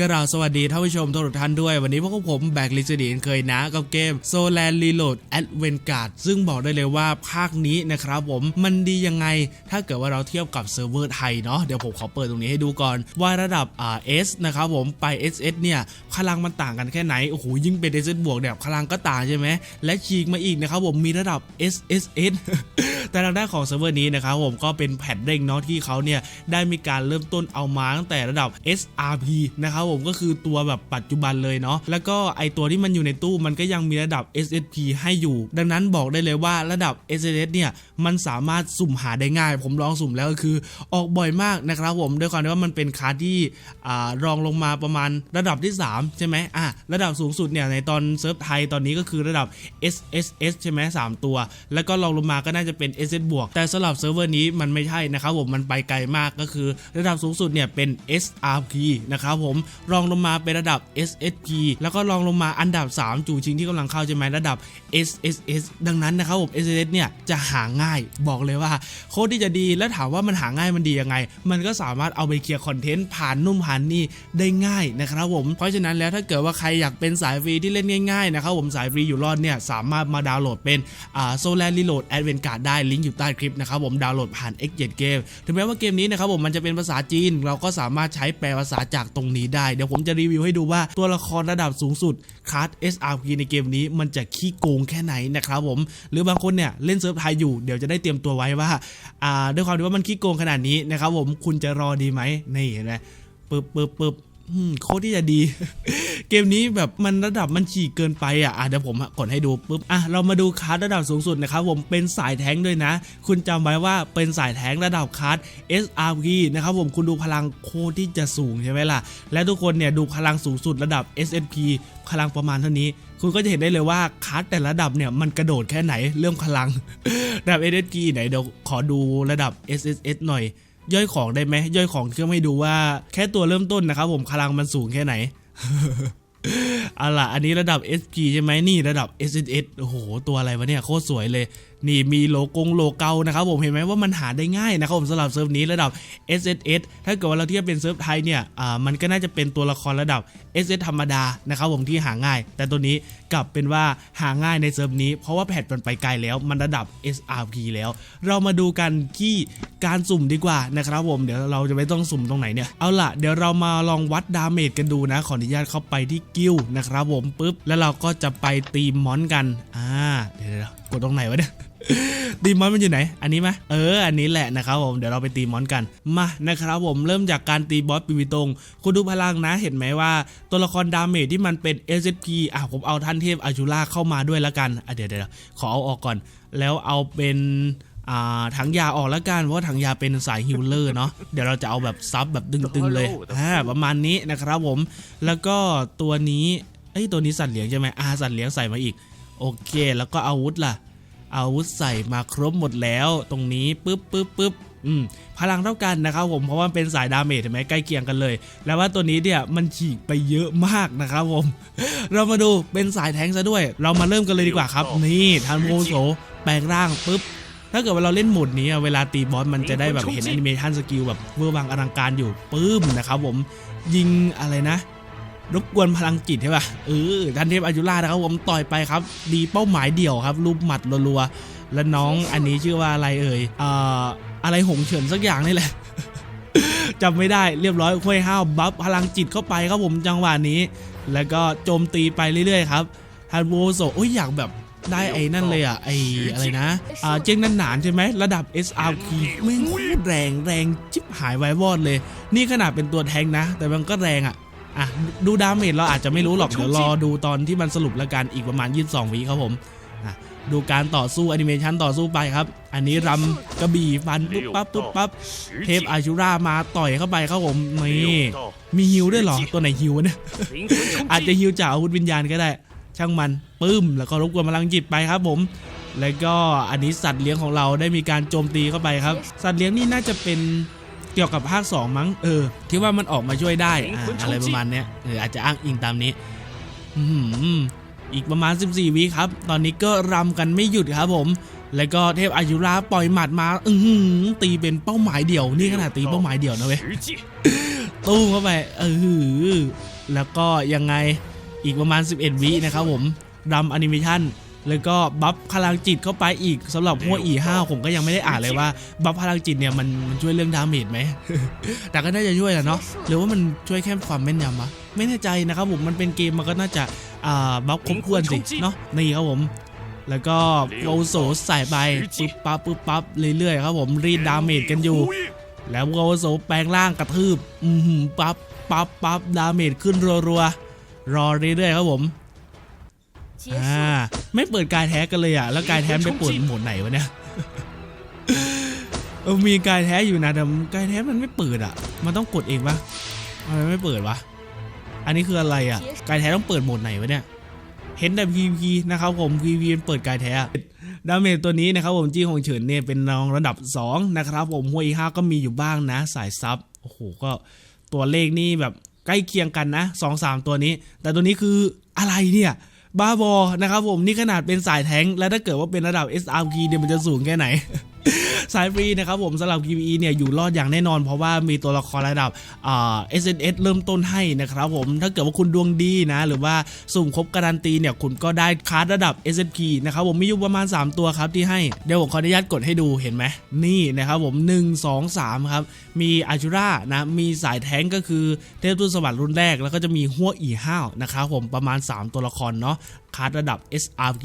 กราบสวัสดีท่านผู้ชมทุกท่านด้วย วันนี้พวกผมแบกลิซดีนเคยนะกับเกม s o l a n Reload Adventard ซึ่งบอกได้เลยว่าภาคนี้นะครับผมมันดียังไง ถ้าเกิดว่าเราเทียบกับเซิร์ฟเวอร์ไทยเนาะเดี๋ยวผมขอเปิดตรงนี้ให้ดูก่อน ว่าระดับอ่า S นะครับผมไป SS เนี่ยพลังมันต่างกันแค่ไหน โอ้โห ยิ่งเป็น SS บวกเนี่ยพลังก็ต่างใช่ไหมและฉีกมาอีกนะครับผมมีระดับ SSS แต่ทางด้านของเซิร์ฟเวอร์นี้นะครับผมก็เป็นแพทเร่งเนาะที่เขาเนี่ยได้มีการเริ่มต้นเอามาตั้งแต่ระดับ SRP นะครับผมก็คือตัวแบบปัจจุบันเลยเนาะแล้วก็ไอตัวที่มันอยู่ในตู้มันก็ยังมีระดับ SSP ให้อยู่ ดังนั้นบอกได้เลยว่าระดับ SSS เนี่ยมันสามารถสุ่มหาได้ง่าย ผมลองสุ่มแล้วก็คือออกบ่อยมากนะครับผมด้วยความที่ว่ามันเป็นคาร์ที่รองลงมาประมาณระดับที่ 3 ใช่ไหมอะระดับสูงสุดเนี่ยในตอนเซิร์ฟไทยตอนนี้ก็คือระดับ SSS ใช่ไหมสามตัว แล้วก็รองลงมาก็น่าจะเป็น SS บวกแต่สำหรับเซิร์ฟเวอร์นี้มันไม่ใช่นะครับผมมันไปไกลมากก็คือ ระดับสูงสุดเนี่ยเป็น SRP นะครับผมรองลงมาเป็นระดับ SSP แล้วก็รองลงมาอันดับ 3 จู่ชิงที่กำลังเข้าใช่ไหมระดับ SSS ดังนั้นนะครับผม SSS เนี่ยจะหาง่ายบอกเลยว่า โคตรที่จะดีแล้วถามว่ามันหาง่ายมันดียังไง มันก็สามารถเอาไปเคลียร์คอนเทนต์ผ่านนุ่มผ่านนี่ได้ง่ายนะครับผมเพราะฉะนั้นแล้วถ้าเกิดว่าใครอยากเป็นสายฟรีที่เล่นง่ายๆนะครับผมสายฟรีอยู่รอดเนี่ยสามารถมาดาวน์โหลดเป็นโซลารีโหลดแอดเวนการ์ดได้ลิงก์อยู่ใต้คลิปนะครับผมดาวน์โหลดผ่าน X7 เกมถึงแม้ว่าเกมนี้นะครับผมมันจะเป็นภาษาจีน เราก็สามารถใช้แปลภาษาจากตรงนี้ได้เดี๋ยวผมจะรีวิวให้ดูว่าตัวละครระดับสูงสุดคลาส SRP ในเกมนี้มันจะขี้โกงแค่ไหนนะครับผม หรือบางคนเนี่ยเล่นเซิร์ฟไทยอยู่เดี๋ยวจะได้เตรียมตัวไว้ว่าอ่าด้วยความที่ว่ามันขี้โกงขนาดนี้นะครับผมคุณจะรอดีไหมนี่เห็นไหมปึ๊บปึ๊บปึ๊บ โคตรที่จะดี เกมนี้แบบมันระดับมันฉีกเกินไปอะอะเดี๋ยวผมกดให้ดูปุ๊บอะเรามาดูคาร์ดระดับสูงสุดนะครับผมเป็นสายแท้งด้วยนะ คุณจำไว้ว่าเป็นสายแท้งระดับคาร์ด SRP นะครับผมคุณดูพลังโคตรที่จะสูงใช่ไหมล่ะ และทุกคนเนี่ยดูพลังสูงสุดระดับ SSP พลังประมาณเท่านี้ คุณก็จะเห็นได้เลยว่าคาร์ดแต่ระดับเนี่ยมันกระโดดแค่ไหนเรื่องพลังระดับ SSP ไหนเดี๋ยวขอดูระดับ SSS หน่อย ย่อยของได้ไหมย่อยของเครื่องให้ดูว่า แค่ตัวเริ่มต้นนะครับผมพลังมันสูงแค่ไหนเอาล่ะอันนี้ระดับ SP ใช่ไหมนี่ระดับ SSS โอ้โห ตัวอะไรวะเนี่ย โคตรสวยเลย นี่มีโลโกงโลเกานะครับผมเห็นไหมว่ามันหาได้ง่ายนะครับผมสำหรับเซิร์ฟนี้ระดับ SSS ถ้าเกิดว่าเราเทียบเป็นเซิร์ฟไทยเนี่ยอ่ามันก็น่าจะเป็นตัวละครระดับ SS ธรรมดานะครับผมที่หาง่าย แต่ตัวนี้กลับเป็นว่าหาง่ายในเซิร์ฟนี้ เพราะว่าแพทมันไปไกลแล้ว มันระดับ SRP แล้ว เรามาดูกันที่การสุ่มดีกว่านะครับผมเดี๋ยวเราจะไม่ต้องสุ่มตรงไหนเนี่ยเอาล่ะเดี๋ยวเรามาลองวัดดาเมจกันดูนะขออนุญาตเข้าไปที่กิลนะครับผมปุ๊บแล้วเราก็จะไปตีมอนกันอ่าเดี๋ยวกดตรงไหนวะเนี่ย ตีมอนมันอยู่ไหน อันนี้ไหมเออ อันนี้แหละนะครับผม เดี๋ยวเราไปตีมอนกัน มานะครับผม เริ่มจากการตีบอสปีวิตง คุณดูพลังนะ เห็นไหมว่า ตัวละครดาเมจที่มันเป็น SSP อะผมเอาท่านเทพอาชูล่าเข้ามาด้วยละกันอะเดี๋ยวเดี๋ยวขอเอาออกก่อน แล้วเอาเป็นอ่าถังยาออกละกันเพราะว่าถังยาเป็นสายฮิลเลอร์เนาะเดี๋ยวเราจะเอาแบบซับแบบตึงๆเลยอ่าประมาณนี้นะครับผม แล้วก็ตัวนี้เอ้ยตัวนี้สัตว์เลี้ยงใช่ไหมอ่าสัตว์เลี้ยงใส่มาอีก โอเค แล้วก็อาวุธล่ะ อาวุธใส่มาครบหมดแล้ว ตรงนี้ปึ๊บปึ๊บปึ๊บอืมพลังเท่ากันนะครับผมเพราะว่ามันเป็นสายดาเมจเห็นไหมใกล้เคียงกันเลย แล้วว่าตัวนี้เนี่ยมันฉีกไปเยอะมากนะครับผม เรามาดูเป็นสายแทงค์ซะด้วย เรามาเริ่มกันเลยดีกว่าครับ นี่ทันโมโสแปลงร่างปุ๊บถ้าเกิดว่าเราเล่นโหมดนี้อะเวลาตีบอสมันจะได้แบบเห็นแอนิเมชันสกิลแบบเวอร์วังอลังการอยู่ปื้มนะครับผมยิงอะไรนะ รบกวนพลังจิตใช่ป่ะเออท่านเทพอายุรานะครับผมต่อยไปครับ ดีเป้าหมายเดี่ยวครับรูปหมัดรัวๆและน้องอันนี้ชื่อว่าอะไรเอ่ยเอ่ออะไรหงเฉินสักอย่างนี่แหละจำไม่ได้เรียบร้อยค่อยห้าวบัฟพลังจิตเข้าไปครับผมจังหวะนี้ แล้วก็โจมตีไปเรื่อยๆครับฮันโวโซโอ้ยอยากแบบได้ไอ้นั่นเลยอะไอ้อะไรนะอ่าเจ้งนั่นหนานใช่ไหมระดับ SRP ไม่งโคตรแรงแรงจิบหายไวายวอดเลย นี่ขนาดเป็นตัวแทงนะ แต่มันก็แรงอะ อะดูดาเมจเราอาจจะไม่รู้หรอก เดี๋ยวรอดูตอนที่มันสรุปแล้วกันอีกประมาณ 22วิครับผมอะดูการต่อสู้แอนิเมชันต่อสู้ไปครับ อันนี้รำกระบี่ฟันปุ๊บปั๊บปุ๊บปั๊บเทพอาชูรามาต่อยเข้าไปครับผมนี่มีฮิวด้วยเหรอ ตัวไหนฮิววะเนี่ยอาจจะฮิวจากอาวุธวิญญาณก็ได้ ช่างมันปึ้ม แล้วก็รบกวนพลังจิตไปครับผม แล้วก็อันนี้สัตว์เลี้ยงของเราได้มีการโจมตีเข้าไปครับ สัตว์เลี้ยงนี่น่าจะเป็น เกี่ยวกับภาค 2 มั้งเออ ที่ว่ามันออกมาช่วยได้อ่าอะไรประมาณเนี้ยเอออาจจะอ้างอิงตามนี้อืมอีกประมาณ 14 วิครับ ตอนนี้ก็รำกันไม่หยุดครับผม แล้วก็เทพอายุราปล่อยหมัดมา อือหือตีเป็นเป้าหมายเดี่ยว นี่ขนาดตีเป้าหมายเดี่ยวนะเว้ย实际ตตู้มเข้าไปเออแล้วก็ยังไงอีกประมาณ 11 วินะครับผมรำแอนิเมชัน แล้วก็บัฟพลังจิตเข้าไปอีกสำหรับหัวอีห้าผมก็ยังไม่ได้อ่านเลยว่าบัฟพลังจิตเนี่ยมันมันช่วยเรื่องดาเมจไหมแต่ก็น่าจะช่วยแหละเนาะหรือว่ามันช่วยแค่ความแม่นยำวะไม่แน่ใจนะครับผมมันเป็นเกมมันก็น่าจะอ่าบัฟครบถ้วนสิเนาะนี่ครับผมแล้วก็โวโซใส่ไปปึ๊บปั๊บปึ๊บปั๊บเรื่อยๆครับผมรีดดาเมจกันอยู่ แล้วโวโซแปลงร่างกระทืบอือหือปั๊บปั๊บปั๊บดาเมจขึ้นรัวๆรอเรื่อยๆครับผม结 อ่า束。ไม่เปิดกายแท้กันเลยอะ แล้วกายแท้ไปเปิดโหมดไหนวะเนี่ยเออมีกายแท้อยู่นะแต่กายแท้มันไม่เปิดอะ มันต้องกดเองปะทำไมไม่เปิดวะอันนี้คืออะไรอะ กายแท้ต้องเปิดโหมดไหนวะเนี่ยเห็นแต่ PVP นะครับผม PVP มันเปิดกายแท้อะดาเมจตัวนี้นะครับผมจี้ของเฉินเนี่ยเป็นรองระดับ 2 นะครับผมหัวอีห้าก็มีอยู่บ้างนะ สายซับโอ้โหก็ตัวเลขนี่แบบใกล้เคียงกันนะ 2 3 ตัวนี้ แต่ตัวนี้คืออะไรเนี่ย บ้าบอนะครับผมนี่ขนาดเป็นสายแท้งแล้วถ้าเกิดว่าเป็นระดับ SRP เนี่ยมันจะสูงแค่ไหน สายฟรีนะครับผมสำหรับ PVE เนี่ยอยู่รอดอย่างแน่นอน เพราะว่ามีตัวละครระดับอ่า SNS เริ่มต้นให้นะครับผมถ้าเกิดว่าคุณดวงดีนะหรือว่าสุ่มครบการันตีเนี่ยคุณก็ได้คาร์ดระดับ SSP นะครับผมมีอยู่ประมาณ 3 ตัวครับที่ให้เดี๋ยวผมขออนุญาตกดให้ดูเห็นไหมนี่นะครับผม 1 2 3 ครับ มีอาชูรานะมีสายแท้งก็คือเทพทูตสวรรค์รุ่นแรก แล้วก็จะมีหัวอีห้าวนะครับผมประมาณ 3 ตัวละครเนาะ คาร์ดระดับ SRP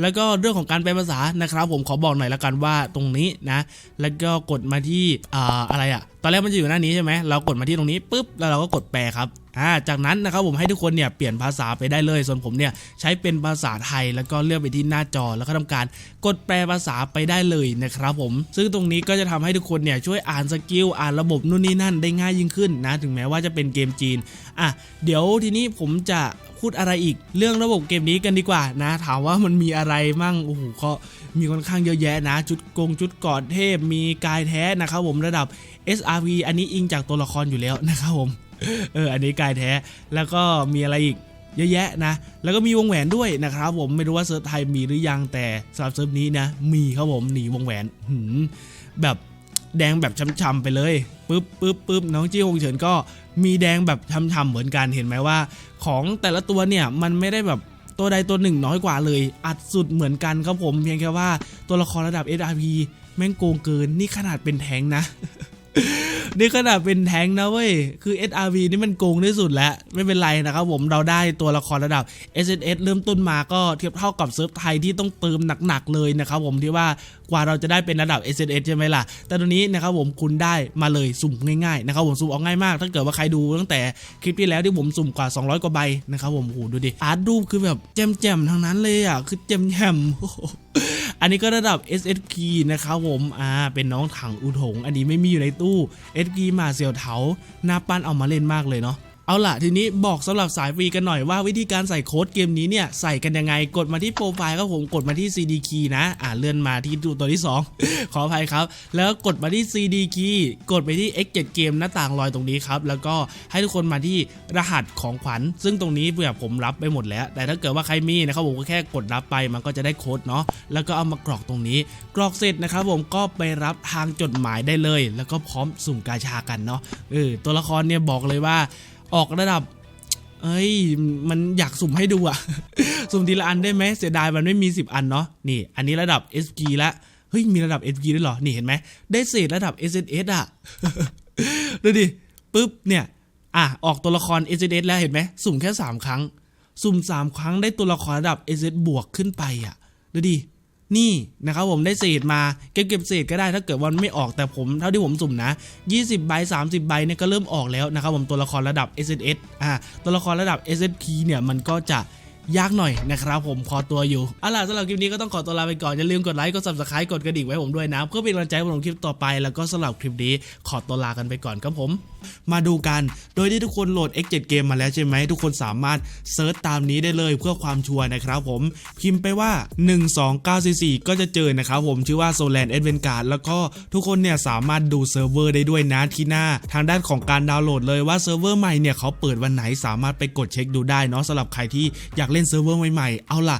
แล้วก็เรื่องของการแปลภาษานะครับ ผมขอบอกหน่อยละกันว่าตรงนี้นะ แล้วก็กดมาที่อ่าอะไรอะตอนแรกมันจะอยู่หน้านี้ใช่ไหมเรากดมาที่ตรงนี้ปุ๊บแล้วเราก็กดแปลครับ อ่าจากนั้นนะครับผมให้ทุกคนเนี่ยเปลี่ยนภาษาไปได้เลย ส่วนผมเนี่ยใช้เป็นภาษาไทยแล้วก็เลือกไปที่หน้าจอแล้วก็ทำการกดแปลภาษาไปได้เลยนะครับผม ซึ่งตรงนี้ก็จะทำให้ทุกคนเนี่ยช่วยอ่านสกิลอ่านระบบนู่นนี่นั่นได้ง่ายยิ่งขึ้นนะ ถึงแม้ว่าจะเป็นเกมจีนอะเดี๋ยวทีนี้ผมจะพูดอะไรอีกเรื่องระบบเกมนี้กันดีกว่านะ ถามว่ามันมีอะไรมั่งโอ้โหก็มีค่อนข้างเยอะแยะนะ จุดกงจุดกอดเทพมีกายแท้นะครับผมระดับ SRP อันนี้อิงจากตัวละครอยู่แล้วนะครับผม เออ อันนี้กายแท้ แล้วก็มีอะไรอีกเยอะแยะนะ แล้วก็มีวงแหวนด้วยนะครับผม ไม่รู้ว่าเซิร์ฟไทยมีหรือยังแต่สำหรับเซิร์ฟนี้นะ มีครับผม หนีวงแหวนหืมแบบแดงแบบช้ำๆไปเลยปึ๊บปึ๊บปึ๊บน้องจี้ฮงเฉินก็มีแดงแบบช้ำๆเหมือนกัน เห็นไหมว่า ของแต่ละตัวเนี่ยมันไม่ได้แบบตัวใดตัวหนึ่งน้อยกว่าเลย อัดสุดเหมือนกันครับผม เพียงแค่ว่าตัวละครระดับ SRP แม่งโกงเกิน นี่ขนาดเป็นแทงนะ นี่ขนาดเป็นแทงนะเว้ย คือ SRV นี่มันโกงที่สุดแล้ว ไม่เป็นไรนะครับผมเราได้ตัวละครระดับ SNS เริ่มต้นมาก็เทียบเท่ากับเซิร์ฟไทยที่ต้องเติมหนักๆเลยนะครับผมที่ว่า กว่าเราจะได้เป็นระดับ s s ใช่ไหมล่ะ แต่ตัวนี้นะครับผมคุณได้มาเลยสุ่มง่ายๆนะครับผมสุ่มออกง่ายมาก ถ้าเกิดว่าใครดูตั้งแต่คลิปที่แล้วที่ผมสุ่มกว่า 200 กว่าใบนะครับผมโอ้โหดูดิอาร์ตรูปคือแบบแจ่มๆทั้งนั้นเลยอะคือแจ่มๆอันนี้ก็ระดับ SSP นะครับผมอ่าเป็นน้องถังอุถง อันนี้ไม่มีอยู่ในตู้ SSP มาเสี่ยวเถาหน้าปั้นเอามาเล่นมากเลยเนาะ เอาล่ะทีนี้บอกสำหรับสายฟรีกันหน่อยว่าวิธีการใส่โค้ดเกมนี้เนี่ยใส่กันยังไงกดมาที่โปรไฟล์ครับผมกดมาที่ CD key นะอ่าเลื่อนมาที่ตัวที่ 2 ขออภัยครับ แล้วกดมาที่ CD key กดไปที่ X7 เกมหน้าต่างลอยตรงนี้ครับแล้วก็ให้ทุกคนมาที่รหัสของขวัญ ซึ่งตรงนี้เผื่อผมรับไปหมดแล้ว แต่ถ้าเกิดว่าใครมีนะครับผมก็แค่กดรับไปมันก็จะได้โค้ดเนาะแล้วก็เอามากรอกตรงนี้ กรอกเสร็จนะครับผมก็ไปรับทางจดหมายได้เลย แล้วก็พร้อมสุ่มกาชากันเนาะเออตัวละครเนี่ยบอกเลยว่า ออกระดับ เอ้ย มันอยากสุ่มให้ดูอะสุ่มทีละอันได้ไหมเสียดายมันไม่มี 10 อันเนาะนี่ อันนี้ระดับ SP ละเฮ้ยมีระดับ SP ด้วยเหรอ นี่เห็นไหมได้เศษระดับ SNS อะดูดิปุ๊บเนี่ยอะออกตัวละคร S S แล้วเห็นไหมสุ่มแค่ 3 ครั้ง สุ่ม 3 ครั้งได้ตัวละครระดับ SS บวกขึ้นไปอะดูดิ นี่นะครับผมได้เศษมาเก็บเก็บเศษก็ได้ถ้าเกิดวันไม่ออกแต่ผมเท่าที่ผมสุ่มนะ 20ใบ30ใบเนี่ยก็เริ่มออกแล้วนะครับผมตัวละครระดับ SS อ่าตัวละครระดับ SSP เนี่ยมันก็จะยากหน่อยนะครับผมขอตัวอยู่เอาล่ะสำหรับคลิปนี้ก็ต้องขอตัวลาไปก่อน อย่าลืมกดไลค์ กด subscribe กดกระดิ่งไว้ผมด้วยนะ เพื่อเป็นกำลังใจให้ผมคลิปต่อไป แล้วก็สำหรับคลิปนี้ขอตัวลากันไปก่อนครับผมมาดูกัน โดยที่ทุกคนโหลด X7 เกมมาแล้วใช่ไหม ทุกคนสามารถเซิร์ชตามนี้ได้เลยเพื่อความชัวร์นะครับผม พิมพ์ไปว่า 12944 ก็จะเจอนะครับผมชื่อว่า Solan a d v e n g a r d แล้วก็ทุกคนเนี่ยสามารถดูเซิร์ฟเวอร์ได้ด้วยนะที่หน้า ทางด้านของการดาวน์โหลดเลยว่าเซิร์ฟเวอร์ใหม่เนี่ยเขาเปิดวันไหนสามารถไปกดเช็คดูได้เนาะสำหรับใครที่อยากเล่นเซิร์ฟเวอร์ใหม่ๆเอาล่ะ